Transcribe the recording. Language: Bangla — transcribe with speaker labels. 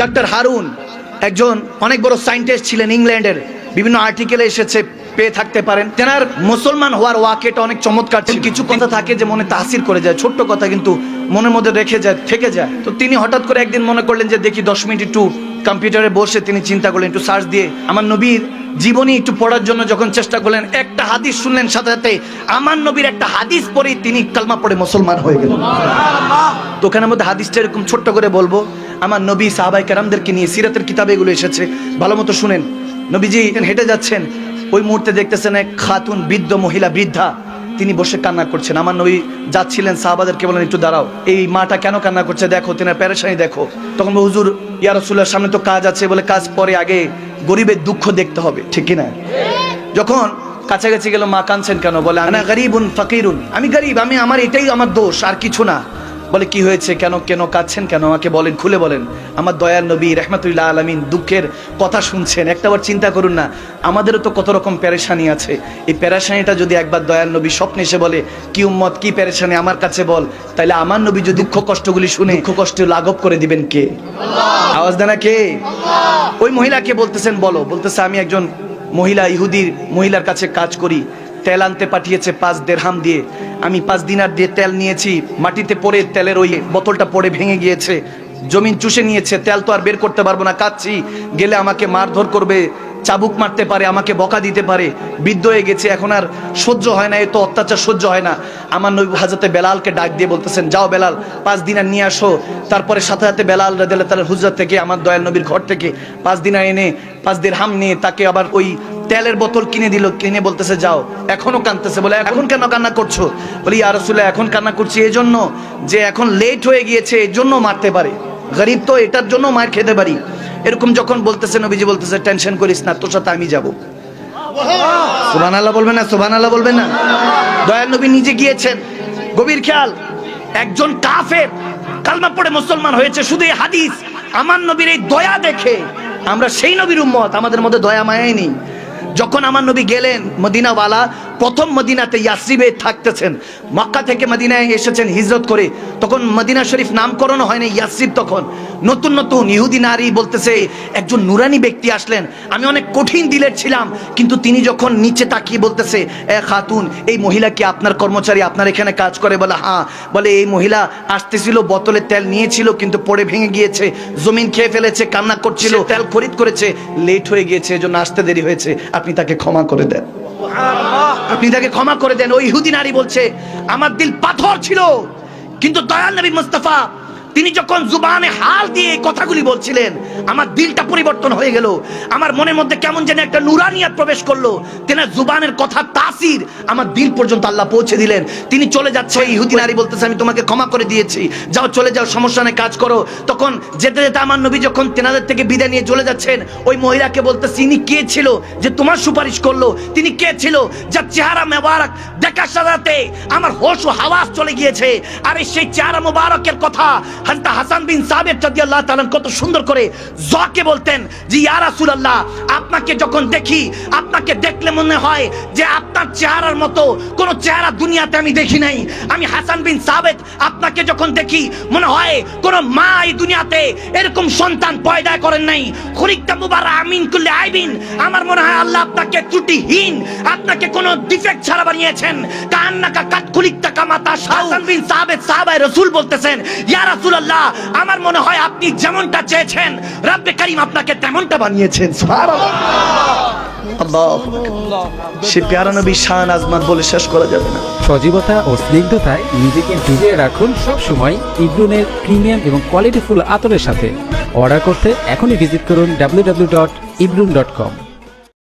Speaker 1: ডাক্তার হারুন একজন অনেক বড় সায়েন্টিস্ট ছিলেন ইংল্যান্ডের। বিভিন্ন আর্টিকেলে এসেছে পেয়ে থাকতে পারেন। তেনার মুসলমান হওয়ার ওয়াকেটা অনেক চমৎকার ছিল। কিছু কথা থাকে যে মনে তাসির করে যায় ছোট্ট কথা কিন্তু মনের মধ্যে রেখে যায় থেকে যায়। তো তিনি হঠাৎ করে একদিন মনে করলেন যে দেখি দশ মিনিট একটু কম্পিউটারে বসে তিনি চিন্তা করলেন একটু সার্চ দিয়ে। আমার নবীর জীবনী একটু পড়ার জন্য যখন চেষ্টা করলেন একটা হাদিস শুনলেন সাথে সাথে আমার নবীর একটা হাদিস পড়েই তিনি কালমা পড়ে মুসলমান হয়ে গেলেন। তো ওখানের মধ্যে হাদিসটা এরকম ছোট্ট করে বলব আমার নবী সাহাবাই কেরামদেরকে নিয়ে সিরাতের কিতাবে এগুলো এসেছে। ভালো মতো শুনেন। নবীজি হেঁটে যাচ্ছেন। ওই মুহূর্তে দেখতেছেন এক খাতুন বৃদ্ধ মহিলা, বৃদ্ধা। তিনি বসে কান্না করছেন। আমার নবী যাচ্ছিলেন, সাহাবাদেরকে বলেন একটু দাঁড়াও। এই মাটা কেন কান্না করছে? দেখো, তিনার প্যারেশানি দেখো। তখন হুজুর, ইয়া রাসূলুল্লাহর সামনে তো কাজ আছে বলে কাজ পরে আগে গরিবের দুঃখ দেখতে হবে। ঠিক কি না যখন কাছাকাছি গেল, মা কাঁদছেন কেন? বলে, আনা ফকিরুন। আমি গরিব, আমি, আমার এটাই আমার দোষ, আর কিছু না। বলে, কি হয়েছে? কেন কেন কাঁদছেন কেন? আমাকে বলেন, খুলে বলেন। আমার দয়ার নবী রহমতুল্লাহ আলমিন দুঃখের কথা শুনছেন। একটাবার চিন্তা করুন না, আমাদেরও তো কত রকম প্যারেশানি আছে। এই প্যারেশানিটা যদি একবার দয়াল নবী স্বপ্নে এসে বলে, কি উম্মত, কি প্যারেশানি আমার কাছে বল। তাহলে আমার নবী যদি দুঃখ কষ্টগুলি শুনে, দুঃখ কষ্ট লাঘব করে দিবেন কে? আওয়াজ দেনা কে? ওই মহিলাকে বলতেছেন, বলো। বলতেছে, আমি একজন মহিলা, ইহুদির মহিলার কাছে কাজ করি। তেল আনতে পাঠিয়েছে পাঁচ দেড়হাম দিয়ে। আমি পাঁচ দিনার দিয়ে তেল নিয়েছি, মাটিতে পড়ে তেলের ওই বোতলটা পড়ে ভেঙে গিয়েছে। জমিন চুষে নিয়েছে, তেল তো আর বের করতে পারব না কাচ্ছি গেলে আমাকে মারধর করবে, চাবুক মারতে পারে, আমাকে বকা দিতে পারে। বৃদ্ধ হয়ে গেছে, এখন আর সহ্য হয় না এত অত্যাচার সহ্য হয় না। আমার নবী হাজতে বেলালকে ডাক দিয়ে বলতেছেন, যাও বেলাল, পাঁচ দিন আর নিয়ে আসো। তারপরে সাথে সাথে বেলাল রাদিয়াল্লাহু তাআলার হুজরাত থেকে, আমার দয়াল নবীর ঘর থেকে পাঁচ দিনার এনে, পাঁচ দিন হাম নিয়ে তাকে আবার ওই তেলের বোতল কিনে দিল, কিনে বলতেছে, যাও। এখনও কাঁদতেছে, বলে, এখন কেন কান্না করছ? বলি, ইয়া রাসূলুল্লাহ, এখন কান্না করছি, এই জন্য যে এখন লেট হয়ে গিয়েছে এই জন্য মারতে পারে। গরিব তো, এটার জন্য মার খেতে পারি। এরকম যখন বলতেছে, নবীজি বলতেছে টেনশন করিস না, তোর সাথে আমি যাব। সুবান আল্লাহ বলবেন না সুবান আল্লাহ বলবেন না। দয়াল নবী নিজে গিয়েছেন। গভীর খেয়াল, একজন কাফের কালমা পড়ে মুসলমান হয়েছে, শুধু এই হাদিস। আমার নবীর এই দয়া দেখে, আমরা সেই নবীর উম্মত, আমাদের মধ্যে দয়া মায়াই নেই। যখন আমার নবী গেলেন মদিনাওয়ালা, প্রথম মদিনাতে ইয়াসরিবে থাকতেছেন। মক্কা থেকে মদিনায় এসেছেন হিজরত করে। তখন মদিনা শরীফ নামকরণ হয় না ইয়াসরিব তখন। নতুন নতুন ইহুদি নারী বলতেছে, একজন নুরানি ব্যক্তি আসলেন। আমি অনেক কঠিন দিলের ছিলাম, কিন্তু তিনি যখন নিচে তাকিয়ে বলতেছে, এ খাতুন, এই মহিলা কি আপনার কর্মচারী? আপনার এখানে কাজ করে? বলে হ্যাঁ। বলে, এই মহিলা আসতেছিল, বোতলে তেল নিয়েছিল, কিন্তু পড়ে ভেঙে গিয়েছে, জমিন খেয়ে ফেলেছে, কান্না করছিল তেল খরিদ করেছে, লেট হয়ে গিয়েছে, এজন্য আসতে দেরি হয়েছে। আপনি তাকে ক্ষমা করে দেন। আপনি তাকে ক্ষমা করে দেন। ওই ইহুদি নারী বলছে, আমার দিল পাথর ছিল, কিন্তু দয়াল নবী মুস্তাফা তিনি যখন জুবানে হাল দিয়ে এই কথাগুলি বলছিলেন, আমার দিলটা পরিবর্তন হয়ে গেল। আমার মনের মধ্যে কেমন যেন একটা নুরানিয়াত প্রবেশ করল। তেনার জুবানের কথা তাসির আমার দিল পর্যন্ত আল্লাহ পৌঁছে দিলেন। তিনি চলে যাচ্ছে ইহুদি নারী বলতেছে, আমি তোমাকে ক্ষমা করে দিয়েছি। যাও, চলে যাও, সমস্যা নেই, কাজ করো। তখন যেতে যেতে আমার নবী যখন তেনাদের থেকে বিদায় নিয়ে চলে যাচ্ছেন, ওই মহিলাকে বলতেছে, ইনি কে ছিল যে তোমার সুপারিশ করল? তিনি কে ছিল যার চেহারা মেবারক দেখার সাথে আমার হোশ ও হাওয়াস চলে গিয়েছে? আর সেই চেহারা মোবারকের কথা হযরত হাসান বিন সাবিত রাদিয়াল্লাহু তাআলা কত সুন্দর করে জকে বলতেন যে, ইয়া রাসূলুল্লাহ, আপনাকে যখন দেখি, আপনাকে দেখলে মনে হয় যে আপনার চেহারার মতো, কোন চেহারা দুনিয়াতে আমি দেখি নাই। আমি হাসান বিন সাবিত আপনাকে যখন দেখি, মনে হয় কোন মা এই দুনিয়াতে এরকম সন্তান পয়দা করেন নাই। খরিকটা মুবারক, আমিন কুল্লে আইবিন। আমার মনে হয় আল্লাহ আপনাকে ত্রুটিহীন, আপনাকে কোন ডিফেক্ট ছাড়া বানিয়েছেন। কান্নাকা কাট খুলিকটা কামাতা হাসান বিন সাবিত সাহাবায়ে রাসূল বলতেছেন, ইয়া রাসূলুল্লাহ, আমার মনে হয় আপনি যেমনটা চেয়েছেন, রব্বে করিম আপনাকে তেমনটা বানিয়েছেন সে প্যারা নবী শান আজমাত বলে শেষ করা যাবে না।
Speaker 2: সজীবতা ও স্নিগ্ধতায় নিজেকে ভিজিয়ে রাখুন সব সময় ইব্রুনের প্রিমিয়াম এবং কোয়ালিটিফুল আতরের সাথে। অর্ডার করতে এখনই ভিজিট করুন ডাব্লিউ ডট ইব্রুন ডট কম